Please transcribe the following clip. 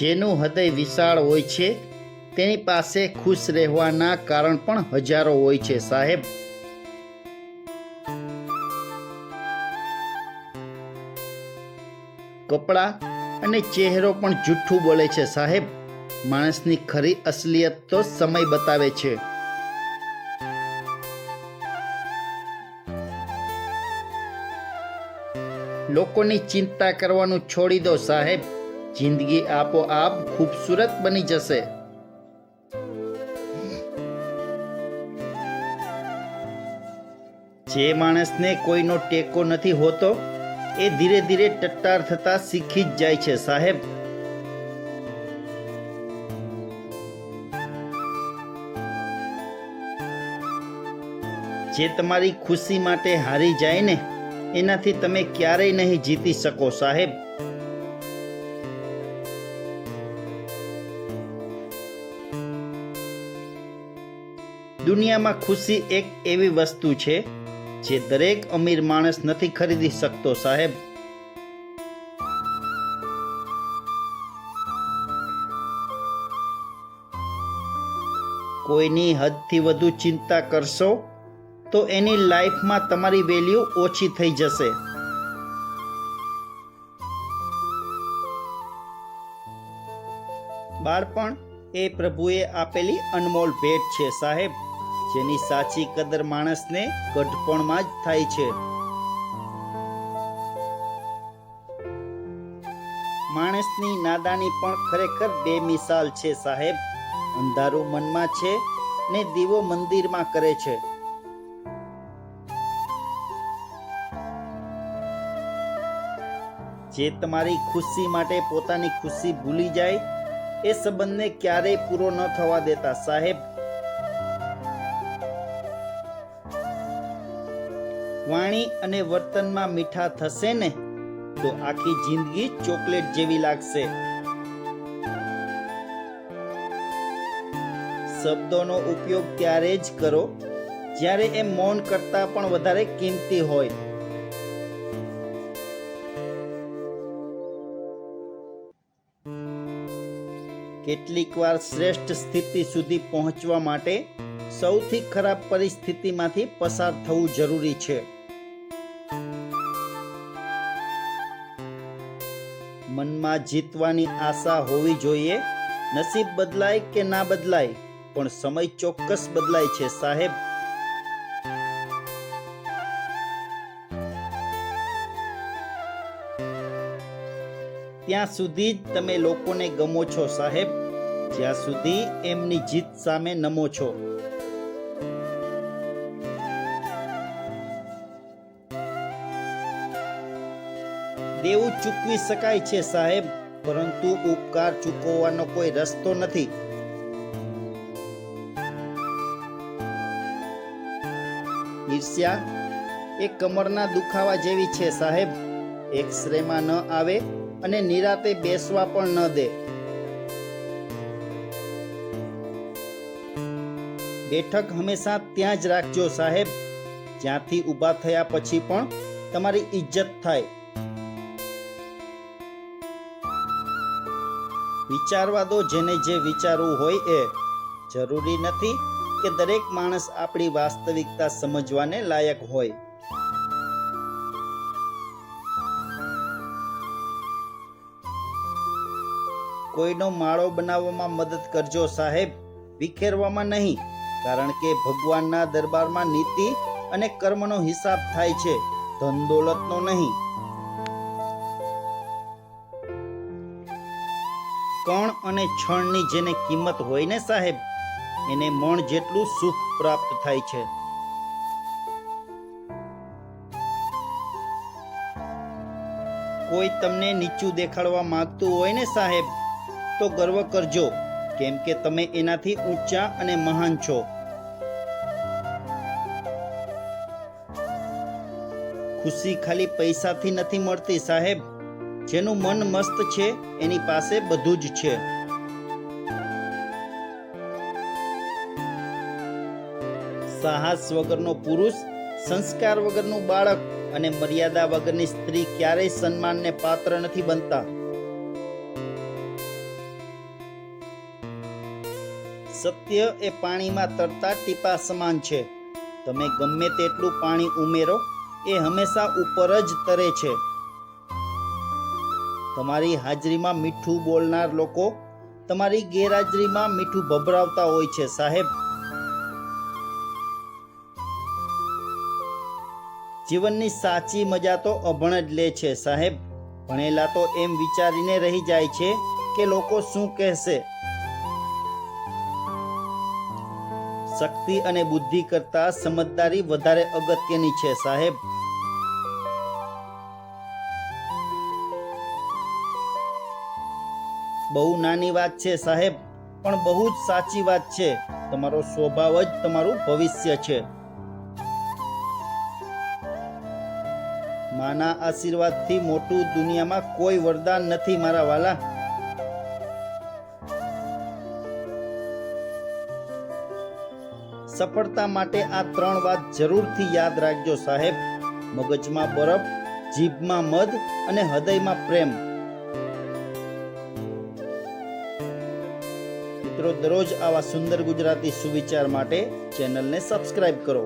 જેનું હૃદય વિશાળ હોય છે, તેની પાસે ખુશ રહેવાના કારણ પણ હજારો હોય છે, સાહેબ. કપડાં અને ચહેરો પણ જૂઠું બોલે છે, સાહેબ. માણસની ખરી અસલિયત તો સમય બતાવે છે. લોકોની ચિંતા કરવાનું છોડી દો, સાહેબ. જિંદગી આપોઆપ ખૂબસૂરત બની જશે. જે માણસને કોઈનો ટેકો નથી હોતો, એ ધીરે ધીરે ટટ્ટાર થતા શીખી જ જાય છે, સાહેબ. જે તમારી ખુશી માટે હારી જાય ને, એનાથી તમે ક્યારેય નહીં જીતી શકો, સાહેબ. દુનિયામાં ખુશી એક એવી વસ્તુ છે જે દરેક અમીર માણસ નથી ખરીદી શકતો, સાહેબ. કોઈની હદથી વધુ ચિંતા કરશો તો એની લાઈફમાં તમારી વેલ્યુ ઓછી થઈ જશે. બાળપણ એ પ્રભુએ આપેલી અનમોલ ભેટ છે, સાહેબ. જેની સાચી કદર માણસને ગઢપણમાં જ થાય છે. માણસની નાદાની પણ ખરેખર બેમિસાલ છે સાહેબ. અંધારું મનમાં છે ને દીવો મંદિરમાં કરે છે. જે તમારી ખુશી માટે પોતાની ખુશી ભૂલી જાય, એ સંબંધને ક્યારેય પૂરો ન થવા દેતા સાહેબ. વાણી અને વર્તનમાં મીઠા થશે ને, તો આખી જિંદગી ચોકલેટ જેવી લાગશે. શબ્દોનો ઉપયોગ ત્યારે જ કરો, જ્યારે એ મૌન કરતાં પણ વધારે કિંમતી હોય. કેટલીક વાર શ્રેષ્ઠ સ્થિતિ સુધી પહોંચવા માટે સૌથી ખરાબ પરિસ્થિતિમાંથી પસાર થવું જરૂરી છે. મનમાં જીતવાની આશા હોવી જોઈએ? નસીબ બદલાય કે ના બદલાય? પણ સમય ચોક્કસ બદલાય છે, સાહેબ. ત્યાં સુધી જ તમે લોકોને ગમો છો, સાહેબ. જ્યાં સુધી એમની જીત સામે નમો છો. દેવું ચૂકવી શકાય છે, સાહેબ. પરંતુ ઉપકાર ચૂકવવાનો કોઈ રસ્તો નથી. ઈર્ષ્યા, એ કમરના દુખાવા જેવી છે, સાહેબ. એક્સરેમાં ન આવે અને નિરાતે બેસવા પણ ન દે. બેઠક હંમેશા ત્યાં જ રાખજો, સાહેબ. જ્યાંથી ઊભા થયા પછી પણ તમારી ઇજ્જત થાય. વિચારવા દો જેને જે વિચારવું હોય એ. જરૂરી નથી કે દરેક માણસ આપણી વાસ્તવિકતા સમજવાને લાયક હોય. કોઈનો માળો બનાવવામાં મદદ કરજો સાહેબ, વિખેરવામાં નહીં, કારણ કે ભગવાનના દરબારમાં નીતિ અને કર્મનો હિસાબ થાય છે, ધન દોલતનો નહીં. કણ અને છણની જેને કિંમત હોય ને સાહેબ, એને મણ જેટલું સુખ પ્રાપ્ત થાય છે. કોઈ તમને નીચું દેખાડવા માંગતું હોય ને સાહેબ, તો ગર્વ કરજો, કેમ કે તમે એનાથી ઊંચા અને મહાન છો. ખુશી ખાલી પૈસાથી નથી મળતી સાહેબ. જેનું મન મસ્ત છે, એની પાસે બધું જ છે. સાહસ વગરનો પુરુષ, સંસ્કાર વગરનું બાળક અને મર્યાદા વગરની સ્ત્રી ક્યારેય સન્માનને પાત્ર નથી બનતા. સત્ય એ પાણીમાં તરતા ટીપા સમાન છે. તમે ગમે તેટલું પાણી ઉમેરો, એ હંમેશા ઉપર જ તરે છે. તમારી હાજરીમાં મીઠું બોલનાર લોકો તમારી ગેરહાજરીમાં મીઠું ભભરાવતા હોય છે, સાહેબ. જીવનની સાચી મજા તો અભણ જ લે છે, સાહેબ. ભણેલા તો એમ વિચારીને રહી જાય છે કે લોકો શું કહેશે. શક્તિ અને બુદ્ધિ કરતા સમજદારી વધારે અગત્યની છે, સાહેબ. બહુ નાની વાત છે સાહેબ, પણ બહુ જ સાચી વાત છે. તમારો સ્વભાવ જ તમારું ભવિષ્ય છે. માના આશીર્વાદથી મોટું દુનિયામાં કોઈ વરદાન નથી મારા વાલા. સફળતા માટે આ ત્રણ વાત જરૂરથી યાદ રાખજો સાહેબ. મગજમાં બરફ, જીભમાં મધ અને હૃદયમાં પ્રેમ. મિત્રો દરરોજ આવા સુંદર ગુજરાતી સુવિચાર માટે ચેનલને સબસ્ક્રાઇબ કરો.